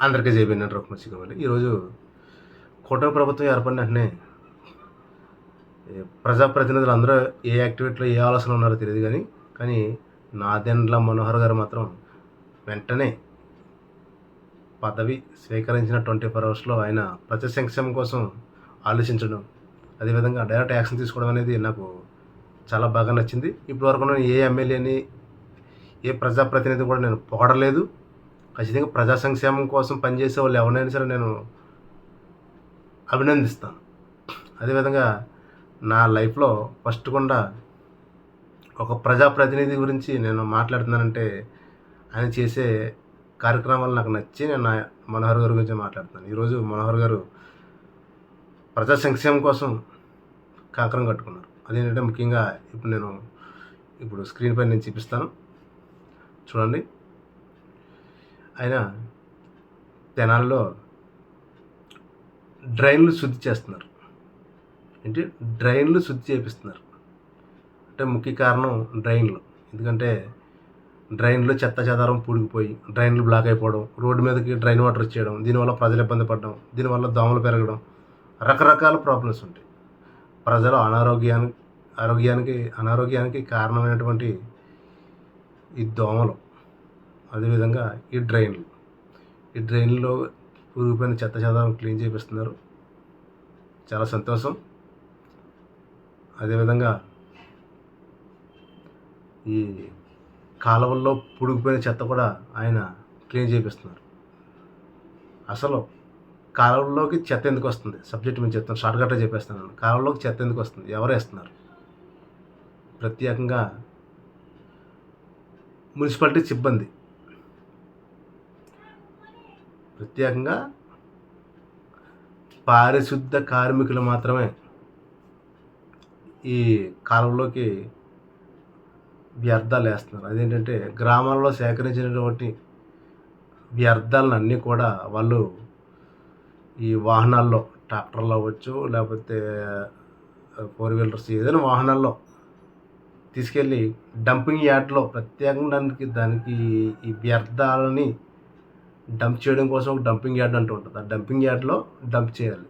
అందరికీ జైబీన్ రఘుమచికమల్లి ఈరోజు కూటమి ప్రభుత్వం ఏర్పడిన వెంటనే ప్రజాప్రతినిధులు అందరూ ఏ యాక్టివిటీలో ఏ ఆలోచన ఉన్నారో తెలియదు కానీ కానీ నాదెండ్ల మనోహర్ గారు మాత్రం వెంటనే పదవి స్వీకరించిన ట్వంటీ ఫోర్ అవర్స్లో ఆయన ప్రజా సంక్షేమం కోసం ఆలోచించడం అదేవిధంగా డైరెక్ట్ యాక్షన్ తీసుకోవడం అనేది నాకు చాలా బాగా నచ్చింది. ఇప్పటివరకు నేను ఏ ఎమ్మెల్యేని ఏ ప్రజాప్రతినిధి కూడా నేను పొగడలేదు. ఖచ్చితంగా ప్రజా సంక్షేమం కోసం పనిచేసే వాళ్ళు ఎవరైనా సరే నేను అభినందిస్తాను. అదేవిధంగా నా లైఫ్లో ఫస్ట్ కూడా ఒక ప్రజాప్రతినిధి గురించి నేను మాట్లాడుతున్నానంటే ఆయన చేసే కార్యక్రమాలు నాకు నచ్చి నేను నా మనోహర్ గారి గురించి మాట్లాడుతున్నాను. ఈరోజు మనోహర్ గారు ప్రజా సంక్షేమం కోసం కాకరం కట్టుకున్నారు. అదేంటంటే ముఖ్యంగా ఇప్పుడు నేను ఇప్పుడు స్క్రీన్ పైన నేను చూపిస్తాను. చూడండి. ఆయన తెనాల్లో డ్రైన్లు శుద్ధి చేస్తున్నారు. ఏంటి? డ్రైన్లు శుద్ధి చేపిస్తున్నారు. అంటే ముఖ్య కారణం డ్రైన్లు. ఎందుకంటే డ్రైన్లో చెత్త చెదారం పూడికిపోయి డ్రైన్లు బ్లాక్ అయిపోవడం రోడ్డు మీదకి డ్రైన్ వాటర్ వచ్చేయడం దీనివల్ల ప్రజలు ఇబ్బంది పడడం దీనివల్ల దోమలు పెరగడం రకరకాల ప్రాబ్లమ్స్ ఉంటాయి. ప్రజలు అనారోగ్యానికి ఆరోగ్యానికి అనారోగ్యానికి కారణమైనటువంటి ఈ దోమలు. అదేవిధంగా ఈ డ్రైన్లు ఈ డ్రైన్లో పురిగిపోయిన చెత్త చెదారం క్లీన్ చేపిస్తున్నారు. చాలా సంతోషం. అదేవిధంగా ఈ కాలువల్లో పుడిగిపోయిన చెత్త కూడా ఆయన క్లీన్ చేపిస్తున్నారు. అసలు కాలువలోకి చెత్త ఎందుకు వస్తుంది? సబ్జెక్ట్ మేము చెప్తాను షార్ట్కట్గా చెప్పేస్తున్నాను కాలువలోకి చెత్త ఎందుకు వస్తుంది? ఎవరు వేస్తున్నారు? ప్రత్యేకంగా మున్సిపాలిటీ సిబ్బంది ప్రత్యేకంగా పారిశుద్ధ కార్మికులు మాత్రమే ఈ కాలంలోకి వ్యర్థాలు వేస్తున్నారు. అదేంటంటే గ్రామాల్లో సేకరించినటువంటి వ్యర్థాలను అన్నీ కూడా వాళ్ళు ఈ వాహనాల్లో ట్రాక్టర్లు అవ్వచ్చు లేకపోతే ఫోర్ వీలర్స్ ఏదైనా వాహనాల్లో తీసుకెళ్ళి డంపింగ్ యార్డ్లో ప్రత్యేకంగా దానికి దానికి ఈ వ్యర్థాలని డంప్ చేయడం కోసం ఒక డంపింగ్ యార్డ్ అంటూ ఉంటుంది. ఆ డంపింగ్ యార్డ్లో డంప్ చేయాలి.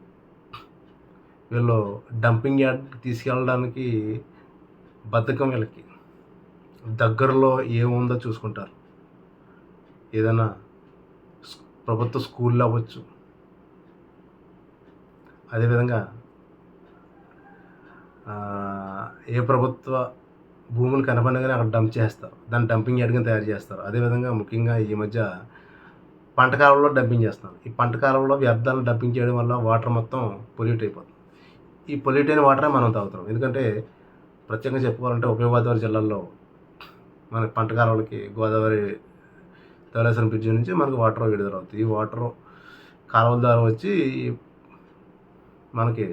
వీళ్ళు డంపింగ్ యార్డ్ తీసుకెళ్ళడానికి బద్ధకం వీళ్ళకి. దగ్గరలో ఏముందో చూసుకుంటారు. ఏదైనా ప్రభుత్వ స్కూల్లో అవ్వచ్చు. అదేవిధంగా ఏ ప్రభుత్వ భూములు కనపడగానే అక్కడ డంప్ చేస్తారు. దాన్ని డంపింగ్ యార్డ్గా తయారు చేస్తారు. అదేవిధంగా ముఖ్యంగా ఈ మధ్య పంట కాలంలో డంపింగ్ చేస్తున్నాం. ఈ పంట కాలంలో వ్యర్థాలను డంపింగ్ చేయడం వల్ల వాటర్ మొత్తం పొల్యూట్ అయిపోతుంది. ఈ పొల్యూట్ అయిన వాటరే మనం తాగుతాం ఎందుకంటే ప్రత్యేకంగా చెప్పుకోవాలంటే ఉభయ గోదావరి జిల్లాల్లో మన పంట గోదావరి ధవలేశ్వరం బ్రిడ్జ్ నుంచి మనకు వాటర్ విడుదల అవుతుంది. ఈ వాటర్ కాలువల ద్వారా వచ్చి మనకి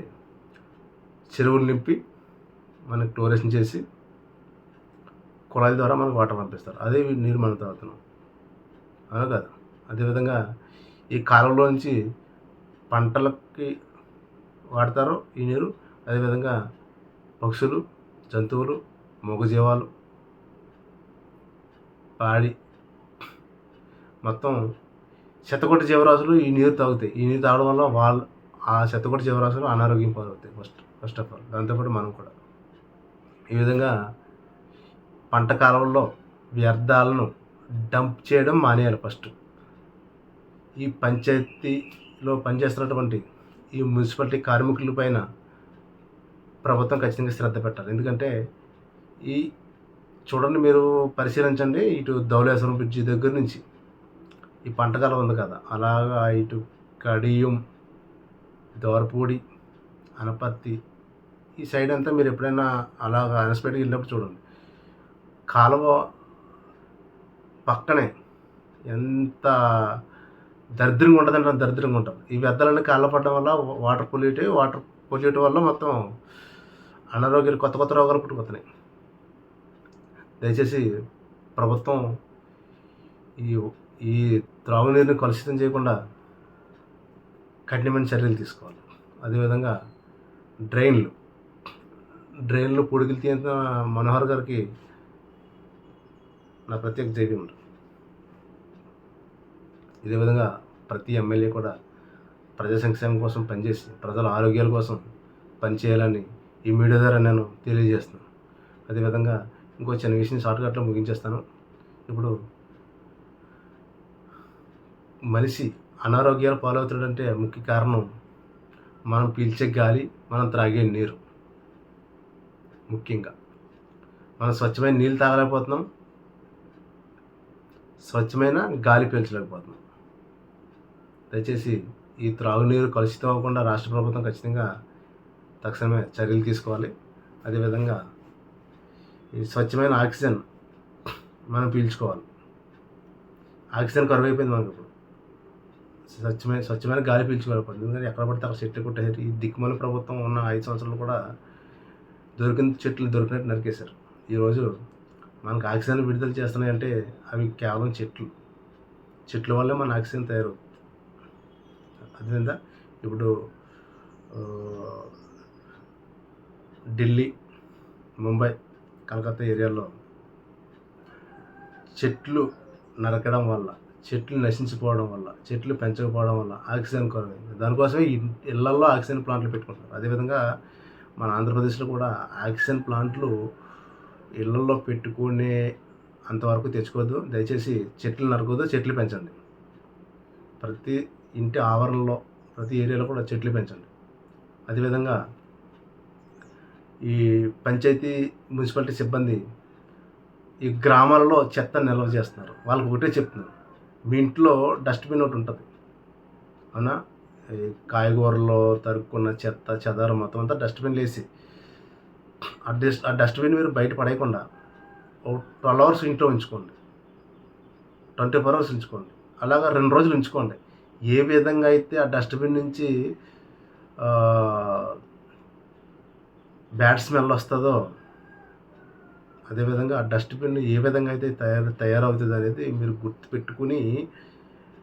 చెరువులు నింపి మనకి టూరిజం చేసి కుళాయిల ద్వారా మనకు వాటర్ పంపిస్తారు. అదే నీరు మనం తాగుతున్నాం. అవునా కదా. అదేవిధంగా ఈ కాలంలో నుంచి పంటలకి వాడతారు ఈ నీరు. అదేవిధంగా పక్షులు జంతువులు మూగజీవాలు పాడి మొత్తం శతకోటి జీవరాశులు ఈ నీరు తాగుతాయి. ఈ నీరు తాగడం వల్ల వాళ్ళు ఆ శతకోటి జీవరాశులు అనారోగ్యం పాలవుతాయి ఫస్ట్ ఫస్ట్ ఆఫ్ ఆల్ దాంతోపాటు మనం కూడా. ఈ విధంగా పంట కాలంలో వ్యర్థాలను డంప్ చేయడం మానేయాలి ఫస్ట్ ఈ పంచాయతీలో పనిచేస్తున్నటువంటి ఈ మున్సిపాలిటీ కార్మికుల పైన ప్రభుత్వం ఖచ్చితంగా శ్రద్ధ పెట్టాలి. ఎందుకంటే ఈ చూడండి మీరు పరిశీలించండి ఇటు ధౌలేశ్వరం బ్రిడ్జి దగ్గర నుంచి ఈ పంటకాలం ఉంది కదా. అలాగా ఇటు కడియం దోరపూడి అనపత్తి ఈ సైడ్ అంతా మీరు ఎప్పుడైనా అలాగ అన్ఎక్స్పెక్ట్గా వెళ్ళినప్పుడు చూడండి. కాలువ పక్కనే ఎంత దరిద్రంగా ఉంటుందంటే అంత దరిద్రంగా ఉంటుంది ఈ వ్యర్థాలన్నీ కాళ్ళ పడడం వల్ల వాటర్ పొల్యూట్ వాటర్ పొల్యూట్ వల్ల మొత్తం అనారోగ్యాలు కొత్త కొత్త రోగాలు పుట్టుకొస్తున్నాయి దయచేసి ప్రభుత్వం ఈ ఈ త్రాగునీరుని కలుషితం చేయకుండా కఠినమైన చర్యలు తీసుకోవాలి. అదేవిధంగా డ్రైన్లు డ్రైన్లు పొడిగిలు తీసిన మనోహర్ గారికి నా ప్రత్యేక జైవ్యం ఉంటుంది ఇదే విధంగా ప్రతి ఎమ్మెల్యే కూడా ప్రజా సంక్షేమం కోసం పనిచేసి ప్రజల ఆరోగ్యాల కోసం పనిచేయాలని ఈ మీడియా ద్వారా నేను తెలియజేస్తున్నాను. అదేవిధంగా ఇంకో చిన్న విషయం షార్ట్కట్లో ముగించేస్తాను. ఇప్పుడు మనిషి అనారోగ్యాలు పాలవుతాడంటే ముఖ్య కారణం మనం పీల్చే గాలి మనం త్రాగే నీరు ముఖ్యంగా. మనం స్వచ్ఛమైన నీళ్ళు తాగలేకపోతున్నాం స్వచ్ఛమైన గాలి పీల్చలేకపోతున్నాం. దయచేసి ఈ త్రాగునీరు కలుషితం అవ్వకుండా రాష్ట్ర ప్రభుత్వం ఖచ్చితంగా తక్షణమే చర్యలు తీసుకోవాలి. అదేవిధంగా ఈ స్వచ్ఛమైన ఆక్సిజన్ మనం పీల్చుకోవాలి. ఆక్సిజన్ కరువు అయిపోయింది మనకు ఇప్పుడు. స్వచ్ఛమైన స్వచ్ఛమైన గాలి పీల్చుకోవాలి ఎందుకంటే ఎక్కడ పడితే అక్కడ చెట్లు కొట్టేసారు ఈ దిక్కుమల ప్రభుత్వం ఉన్న ఐదు సంవత్సరాలు కూడా దొరికిన చెట్లు దొరికినట్టు నరికేశారు. ఈరోజు మనకు ఆక్సిజన్ విడుదల చేస్తున్నాయంటే అవి కేవలం చెట్లు. చెట్ల వల్లే మన ఆక్సిజన్ తయారవుతుంది. అదేవిధంగా ఇప్పుడు ఢిల్లీ ముంబై కలకత్తా ఏరియాలో చెట్లు నరకడం వల్ల చెట్లు నశించిపోవడం వల్ల చెట్లు పెంచకపోవడం వల్ల ఆక్సిజన్ కొరవైంది దానికోసమే ఇళ్ళల్లో ఆక్సిజన్ ప్లాంట్లు పెట్టుకుంటారు అదేవిధంగా మన ఆంధ్రప్రదేశ్లో కూడా ఆక్సిజన్ ప్లాంట్లు ఇళ్ళల్లో పెట్టుకునే అంతవరకు తెచ్చుకోవద్దు. దయచేసి చెట్లు నరకొద్దు చెట్లు పెంచండి. ప్రతి ఇంటి ఆవరణలో ప్రతి ఏరియాలో కూడా చెట్లు పెంచండి. అదేవిధంగా ఈ పంచాయతీ మున్సిపాలిటీ సిబ్బంది ఈ గ్రామాలలో చెత్త నిల్వ చేస్తున్నారు. వాళ్ళకి ఒకటే చెప్తున్నాను. మీ ఇంట్లో డస్ట్బిన్ ఒకటి ఉంటుంది. అవునా? ఈ కాయగూరలో తరుక్కున్న చెత్త చెదారం మొత్తం అంతా డస్ట్బిన్ వేసి ఆ డస్ట్ ఆ డస్ట్బిన్ మీరు బయట పడేయకుండా ఒక ట్వెల్వ్ అవర్స్ ఇంట్లో ఉంచుకోండి. ట్వంటీ ఫోర్ అవర్స్ ఉంచుకోండి. అలాగా రెండు రోజులు ఉంచుకోండి. ఏ విధంగా అయితే ఆ డస్ట్బిన్ నుంచి బ్యాడ్ స్మెల్ వస్తుందో అదేవిధంగా ఆ డస్ట్బిన్ ఏ విధంగా అయితే తయారు తయారవుతుంది అనేది మీరు గుర్తుపెట్టుకుని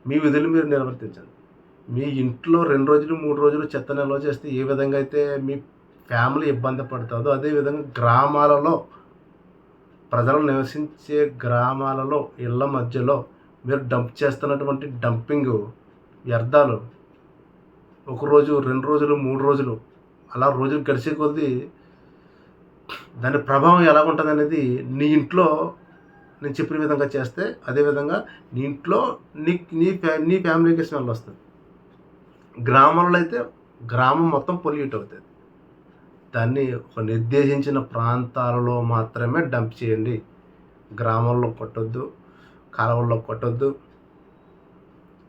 మీ విధులు మీరు నిర్వర్తించండి. మీ ఇంట్లో రెండు రోజులు మూడు రోజులు చెత్త నిల్వ చేస్తే ఏ విధంగా అయితే మీ ఫ్యామిలీ ఇబ్బంది పడుతుందో అదేవిధంగా గ్రామాలలో ప్రజలు నివసించే గ్రామాలలో ఇళ్ళ మధ్యలో మీరు డంప్ చేస్తున్నటువంటి డంపింగ్ వ్యర్థాలు ఒక రోజు రెండు రోజులు మూడు రోజులు అలా రోజులు గడిచే కొద్దీ దాని ప్రభావం ఎలా ఉంటుంది అనేది నీ ఇంట్లో నేను చెప్పిన విధంగా చేస్తే అదేవిధంగా నీ ఇంట్లో నీ నీ ఫ్యా నీ ఫ్యామిలీకి స్మెల్ వస్తుంది. గ్రామంలో అయితే గ్రామం మొత్తం పొల్యూట్ అవుతుంది. దాన్ని ఒక నిర్దేశించిన ప్రాంతాలలో మాత్రమే డంప్ చేయండి. గ్రామంలో కొట్టొద్దు కాలువల్లో కొట్టొద్దు.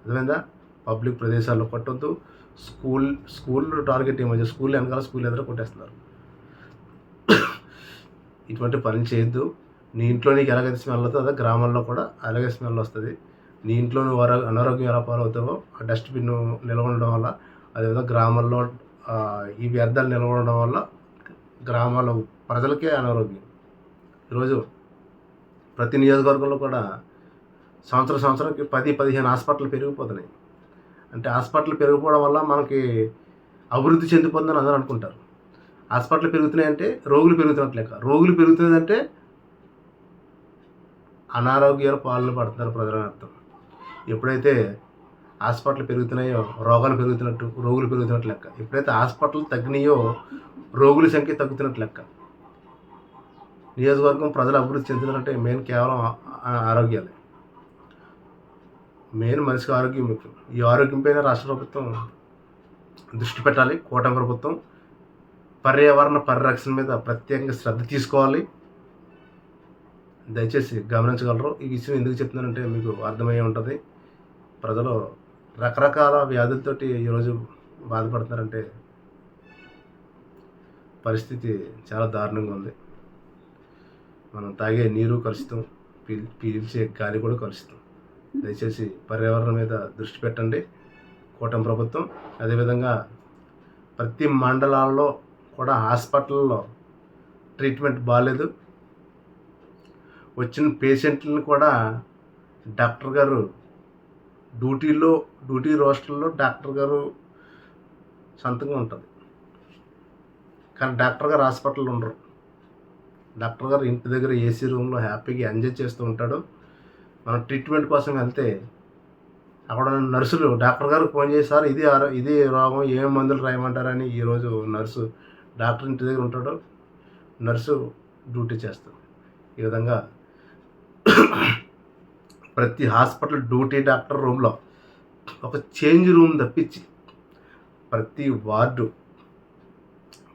అర్థమైందా? పబ్లిక్ ప్రదేశాల్లో కొట్టొద్దు. స్కూల్ స్కూల్ టార్గెట్ ఏమో స్కూల్ వెనకాల స్కూల్ ఎదురు కొట్టేస్తున్నారు. ఇటువంటి పని చేయొద్దు. నీ ఇంట్లో నీకు ఎలాగైతే స్మెల్ అవుతుందో అదే గ్రామాల్లో కూడా అలాగే స్మెల్ వస్తుంది. నీ ఇంట్లో నువ్వు అనారోగ్యం ఎలా పాలవుతావో ఆ డస్ట్బిన్ నిల్వ ఉండడం వల్ల అదేవిధంగా గ్రామాల్లో ఈ వ్యర్థాలు నిల్వ ఉండడం వల్ల గ్రామాల ప్రజలకే అనారోగ్యం. ఈరోజు ప్రతి నియోజకవర్గంలో కూడా సంవత్సరం సంవత్సరానికి పది పదిహేను హాస్పిటల్ పెరిగిపోతున్నాయి. అంటే హాస్పిటల్ పెరిగిపోవడం వల్ల మనకి అభివృద్ధి చెందిపోతుందని అందరూ అనుకుంటారు. హాస్పిటల్ పెరుగుతున్నాయంటే రోగులు పెరుగుతున్నట్టు లెక్క. రోగులు పెరుగుతుందంటే అనారోగ్యాలు పాలన పడుతున్నారు ప్రజలని అర్థం ఎప్పుడైతే హాస్పిటల్ పెరుగుతున్నాయో రోగాలు పెరుగుతున్నట్టు రోగులు పెరుగుతున్నట్టు లెక్క. ఎప్పుడైతే హాస్పిటల్ తగ్గినాయో రోగుల సంఖ్య తగ్గుతున్నట్టు లెక్క. నియోజకవర్గం ప్రజలు అభివృద్ధి చెందుతారంటే మెయిన్ కేవలం ఆరోగ్యాలే. మెయిన్ మనిషికి ఆరోగ్యం ముఖ్యం. ఈ ఆరోగ్యం పైన రాష్ట్ర ప్రభుత్వం దృష్టి పెట్టాలి కూటమి ప్రభుత్వం పర్యావరణ పరిరక్షణ మీద ప్రత్యేకంగా శ్రద్ధ తీసుకోవాలి. దయచేసి గమనించగలరు. ఈ విషయం ఎందుకు చెప్తున్నానంటే మీకు అర్థమయ్యే ఉంటుంది. ప్రజలు రకరకాల వ్యాధులతోటి ఈరోజు బాధపడుతున్నారంటే పరిస్థితి చాలా దారుణంగా ఉంది. మనం తాగే నీరు కలుషితం పీల్ పీల్చే గాలి కూడా కలుషితం. దయచేసి పర్యావరణం మీద దృష్టి పెట్టండి. కూటమి ప్రభుత్వం అదేవిధంగా ప్రతి మండలాల్లో కూడా హాస్పిటల్లో ట్రీట్మెంట్ బాగాలేదు వచ్చిన పేషెంట్లను కూడా డాక్టర్ గారు డ్యూటీలో డ్యూటీ రోస్టర్లో డాక్టర్ గారు సొంతంగా ఉంటుంది. కానీ డాక్టర్ గారు హాస్పిటల్లో ఉండరు. డాక్టర్ గారు ఇంటి దగ్గర ఏసీ రూమ్లో హ్యాపీగా ఎంజాయ్ చేస్తూ ఉంటాడు. మనం ట్రీట్మెంట్ కోసం వెళ్తే అక్కడ ఉన్న నర్సులు డాక్టర్ గారు ఫోన్ చేశారు ఇది ఇది రోగం ఏం మందులు రాయమంటారని ఈరోజు నర్సు డాక్టర్ ఇంటి దగ్గర ఉంటాడు నర్సు డ్యూటీ చేస్తాడు. ఈ విధంగా ప్రతి హాస్పిటల్ డ్యూటీ డాక్టర్ రూమ్లో ఒక చేంజ్ రూమ్ తప్పించి ప్రతి వార్డు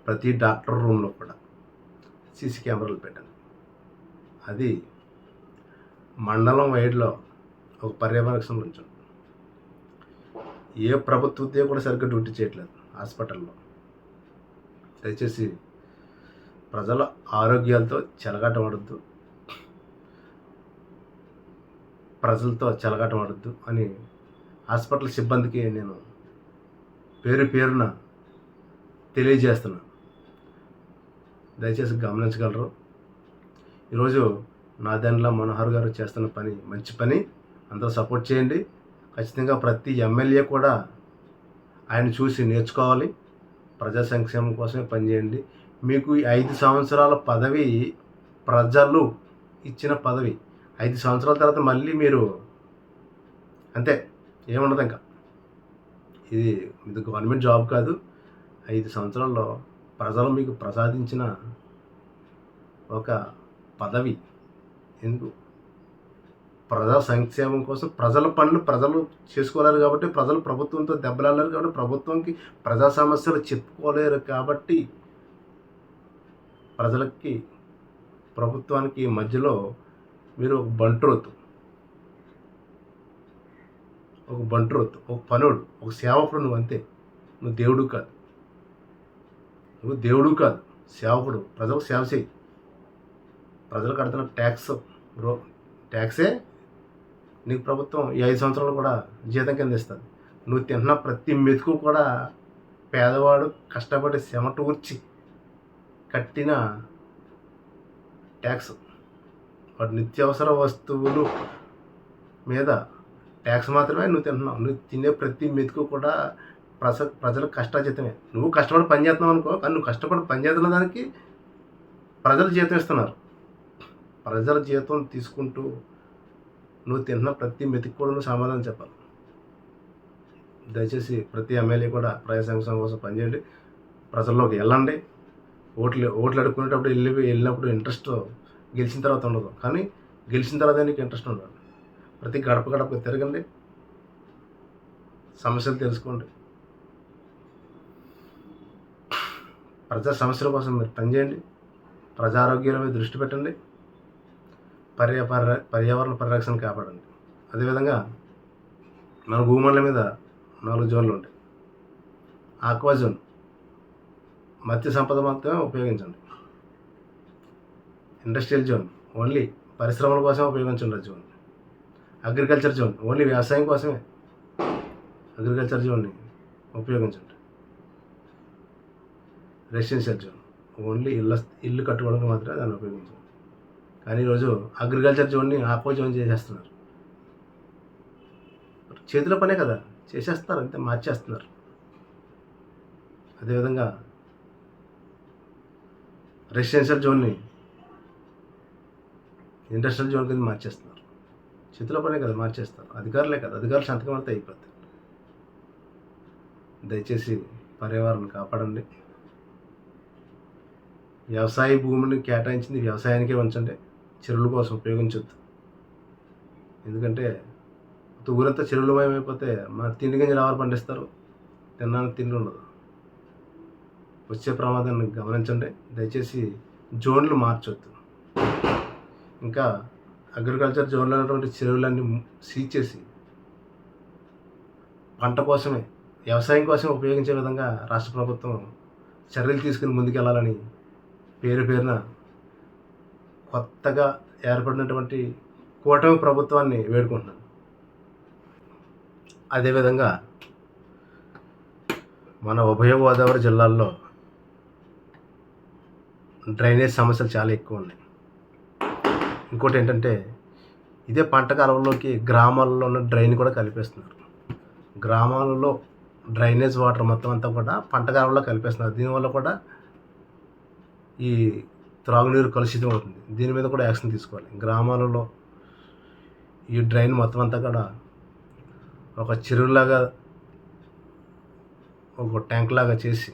ప్రతి డాక్టర్ రూమ్లో కూడా సీసీ కెమెరాలు పెట్టాను అది మండలం వైడ్లో ఒక పర్యవేక్షణ ఉంచండి ఏ ప్రభుత్వ ఉద్యోగం కూడా సరిగ్గా డ్యూటీ చేయట్లేదు హాస్పిటల్లో. దయచేసి ప్రజల ఆరోగ్యాలతో చెలగాటమాడద్దు ప్రజలతో చెలగాటమాడద్దు అని హాస్పిటల్ సిబ్బందికి నేను పేరు పేరున తెలియజేస్తున్నాను దయచేసి గమనించగలరు. ఈరోజు నాదెండ్ల మనోహర్ గారు చేస్తున్న పని మంచి పని. అందరూ సపోర్ట్ చేయండి. ఖచ్చితంగా ప్రతి ఎమ్మెల్యే కూడా ఆయన చూసి నేర్చుకోవాలి. ప్రజా సంక్షేమం కోసమే పనిచేయండి మీకు ఐదు సంవత్సరాల పదవి ప్రజలు ఇచ్చిన పదవి. ఐదు సంవత్సరాల తర్వాత మళ్ళీ మీరు అంతే ఏముండదు ఇంకా. ఇది ఇది గవర్నమెంట్ జాబ్ కాదు. ఐదు సంవత్సరాల్లో ప్రజలు మీకు ప్రసాదించిన ఒక పదవి. ఎందుకు ప్రజా సంక్షేమం కోసం ప్రజల పనులు ప్రజలు చేసుకోలేరు కాబట్టి ప్రజలు ప్రభుత్వంతో దెబ్బలాడలేరు కాబట్టి ప్రభుత్వంకి ప్రజా సమస్యలు చెప్పుకోలేరు కాబట్టి ప్రజలకి ప్రభుత్వానికి మధ్యలో మీరు ఒక బంట్రోతు. ఒక బంట్రోతు ఒక పనుడు ఒక సేవకుడు నువ్వు అంతే. నువ్వు దేవుడు కాదు. నువ్వు దేవుడు కాదు. సేవకుడు. ప్రజలకు సేవ చేయి. ప్రజలు కడుతున్న ట్యాక్స్ రో ట్యాక్సే నీకు ప్రభుత్వం ఈ ఐదు సంవత్సరాలు కూడా జీతం కింద ఇస్తుంది. నువ్వు తింటున్న ప్రతి మెతుకు కూడా పేదవాడు కష్టపడి సెమటూర్చి కట్టిన ట్యాక్స్. వాటి నిత్యావసర వస్తువులు మీద ట్యాక్స్ మాత్రమే నువ్వు తింటున్నావు. నువ్వు తినే ప్రతి మెతుకు కూడా ప్రజ ప్రజల కష్టాజీతమే నువ్వు కష్టపడి పని చేస్తున్నావు అనుకో కానీ నువ్వు కష్టపడి పని చేస్తున్న దానికి ప్రజలు జీతం ఇస్తున్నారు. ప్రజల జీతం తీసుకుంటూ నువ్వు తిన్న ప్రతి మెతికి కూడా నువ్వు సమాధానం చెప్పాలి. దయచేసి ప్రతి ఎమ్మెల్యే కూడా ప్రజా సంక్షేమం కోసం పనిచేయండి. ప్రజల్లోకి వెళ్ళండి. ఓట్లు ఓట్లు అడుక్కునేటప్పుడు వెళ్ళి వెళ్ళినప్పుడు ఇంట్రెస్ట్ గెలిచిన తర్వాత ఉండదు. కానీ గెలిచిన తర్వాత నీకు ఇంట్రెస్ట్ ఉండదు ప్రతి గడప గడప తిరగండి. సమస్యలు తెలుసుకోండి. ప్రజా సమస్యల కోసం మీరు పనిచేయండి. ప్రజారోగ్యాల మీద దృష్టి పెట్టండి. పర్యా పర్య పర్యావరణ పరిరక్షణ కాపాడండి. అదేవిధంగా మన భూమండలం మీద నాలుగు జోన్లు ఉంటాయి. ఆక్వా జోన్ మత్స్య సంపద మాత్రమే ఉపయోగించండి. ఇండస్ట్రియల్ జోన్ ఓన్లీ పరిశ్రమల కోసం ఉపయోగించండి జోన్. అగ్రికల్చర్ జోన్ ఓన్లీ వ్యవసాయం కోసమే అగ్రికల్చర్ జోన్ని ఉపయోగించండి. రెసిడెన్షియల్ జోన్ ఓన్లీ ఇళ్ళ ఇల్లు కట్టుకోవడానికి మాత్రమే దాన్ని ఉపయోగించండి. కానీ ఈరోజు అగ్రికల్చర్ జోన్ని ఆక్వా జోన్ చేసేస్తున్నారు. చేతిలో పనే కదా చేసేస్తున్నారు అంతే మార్చేస్తున్నారు. అదేవిధంగా రెసిడెన్షియల్ జోన్ని ఇండస్ట్రియల్ జోన్ కింద మార్చేస్తున్నారు. చేతిలో పనే కదా మార్చేస్తారు అధికారులే కదా అధికారులు సంతకం అయితే అయిపోతుంది దయచేసి పర్యావరణం కాపాడండి. వ్యవసాయ భూమిని కేటాయించింది వ్యవసాయానికే ఉంచండి. చెరువుల కోసం ఉపయోగించొద్దు. ఎందుకంటే ఊరంతా చెరువులమయమైపోతే మన తిండి గింజలు ఎవరు పండిస్తారు? తిన్నాను తిండి ఉండదు. వచ్చే ప్రమాదాన్ని గమనించండి. దయచేసి జోన్లు మార్చొద్దు. ఇంకా అగ్రికల్చర్ జోన్లో ఉన్నటువంటి చెరువులన్నీ సీజ్ చేసి పంట కోసమే వ్యవసాయం కోసం ఉపయోగించే విధంగా రాష్ట్ర ప్రభుత్వం చర్యలు తీసుకుని ముందుకెళ్ళాలని పేరు పేరున కొత్తగా ఏర్పడినటువంటి కూటమి ప్రభుత్వాన్ని వేడుకుంటున్నాను. అదేవిధంగా మన ఉభయ గోదావరి జిల్లాల్లో డ్రైనేజ్ సమస్యలు చాలా ఎక్కువ ఉన్నాయి. ఇంకోటి ఏంటంటే ఇదే పంట కాలంలోకి గ్రామాల్లో ఉన్న డ్రైన్ కూడా కలిపేస్తున్నారు. గ్రామాలలో డ్రైనేజ్ వాటర్ మొత్తం అంతా కూడా పంట కాలంలో కలిపేస్తున్నారు. దీనివల్ల కూడా ఈ త్రాగునీరు కలుషితం అవుతుంది. దీని మీద కూడా యాక్షన్ తీసుకోవాలి. గ్రామాలలో ఈ డ్రైన్ మొత్తం అంతా కూడా ఒక చెరువులాగా ఒక ట్యాంక్ లాగా చేసి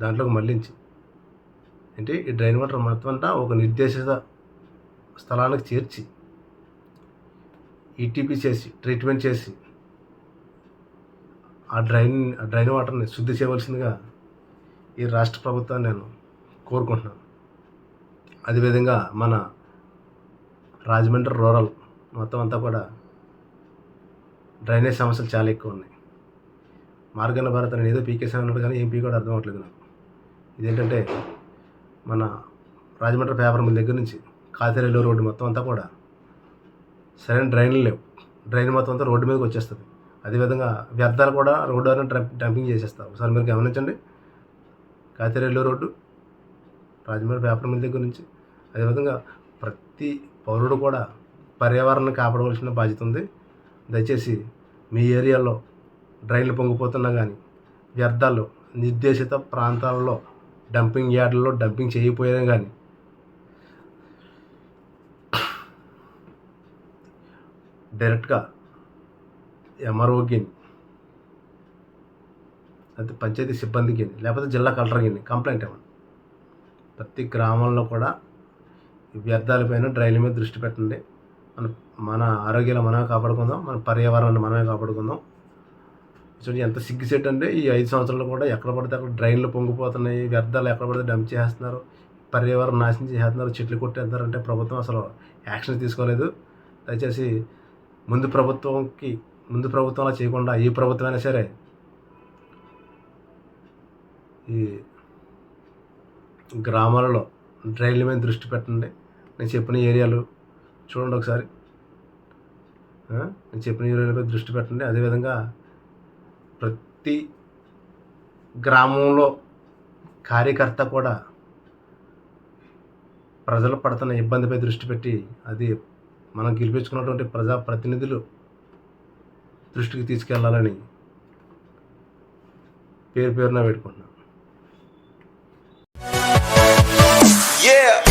దాంట్లోకి మళ్ళించి అంటే ఈ డ్రైన్ వాటర్ మొత్తం అంతా ఒక నిర్దేశిత స్థలానికి చేర్చి ఈటీపీ చేసి ట్రీట్మెంట్ చేసి ఆ డ్రైన్ ఆ డ్రైన్ వాటర్ని శుద్ధి చేయవలసిందిగా ఈ రాష్ట్ర ప్రభుత్వాన్ని నేను కోరుకుంటున్నాను. అదేవిధంగా మన రాజమండ్రి రూరల్ మొత్తం అంతా కూడా డ్రైనేజ్ సమస్యలు చాలా ఎక్కువ ఉన్నాయి. మార్గన్న భారత్ అని ఏదో పీకేసా అన్నాడు కానీ ఏం కూడా అర్థం అవ్వట్లేదు నాకు. ఇదేంటంటే మన రాజమండ్రి పేపర్ మిల్ దగ్గర నుంచి కాతిరెల్లు రోడ్డు మొత్తం అంతా కూడా సరైన డ్రైన్లు లేవు. డ్రైన్ మొత్తం అంతా రోడ్డు మీదకి వచ్చేస్తుంది. అదేవిధంగా వ్యర్థాలు కూడా రోడ్డు వరకు డంప్ డంపింగ్ చేసేస్తారు ఒకసారి మీరు గమనించండి. కాతిరేలు రోడ్డు రాజమండ్రి పేపర్ మిల్ దగ్గర నుంచి అదేవిధంగా ప్రతి పౌరుడు కూడా పర్యావరణాన్ని కాపాడవలసిన బాధ్యత ఉంది. దయచేసి మీ ఏరియాలో డ్రైన్లు పొంగిపోతున్నా కానీ వ్యర్థాలు నిర్దేశిత ప్రాంతాలలో డంపింగ్ యార్డుల్లో డంపింగ్ చేయకపోయినా కానీ డైరెక్ట్గా ఎంఆర్ఓకి అయితే పంచాయతీ సిబ్బందికి లేకపోతే జిల్లా కలెక్టర్కి కంప్లైంట్ ఇవ్వండి. ప్రతి గ్రామంలో కూడా వ్యర్థాలపైన డ్రైన్ల మీద దృష్టి పెట్టండి. మన మన ఆరోగ్యాలు మనమే కాపాడుకుందాం. మన పర్యావరణాన్ని మనమే కాపాడుకుందాం. చూడండి ఎంత సిగ్గుసేట్ అంటే ఈ ఐదు సంవత్సరాలు కూడా ఎక్కడ పడితే అక్కడ డ్రైన్లు పొంగిపోతున్నాయి. వ్యర్థాలు ఎక్కడ పడితే డంప్ చేస్తున్నారు పర్యావరణం నాశనం చేస్తున్నారు చెట్లు కొట్టేస్తున్నారు అంటే ప్రభుత్వం అసలు యాక్షన్ తీసుకోలేదు. దయచేసి ముందు ప్రభుత్వంకి ముందు ప్రభుత్వం అలా చేయకుండా ఏ ప్రభుత్వం అయినా సరే ఈ గ్రామాలలో డ్రైన్ల మీద దృష్టి పెట్టండి. నేను చెప్పిన ఏరియాలు చూడండి ఒకసారి. నేను చెప్పిన ఏరియాలపై దృష్టి పెట్టండి. అదేవిధంగా ప్రతి గ్రామంలో కార్యకర్త కూడా ప్రజలు పడుతున్న ఇబ్బందిపై దృష్టి పెట్టి అది మనం గెలిపించుకున్నటువంటి ప్రజా ప్రతినిధులు దృష్టికి తీసుకెళ్ళాలని పేరు పేరున పెట్టుకుంటున్నాను Yeah.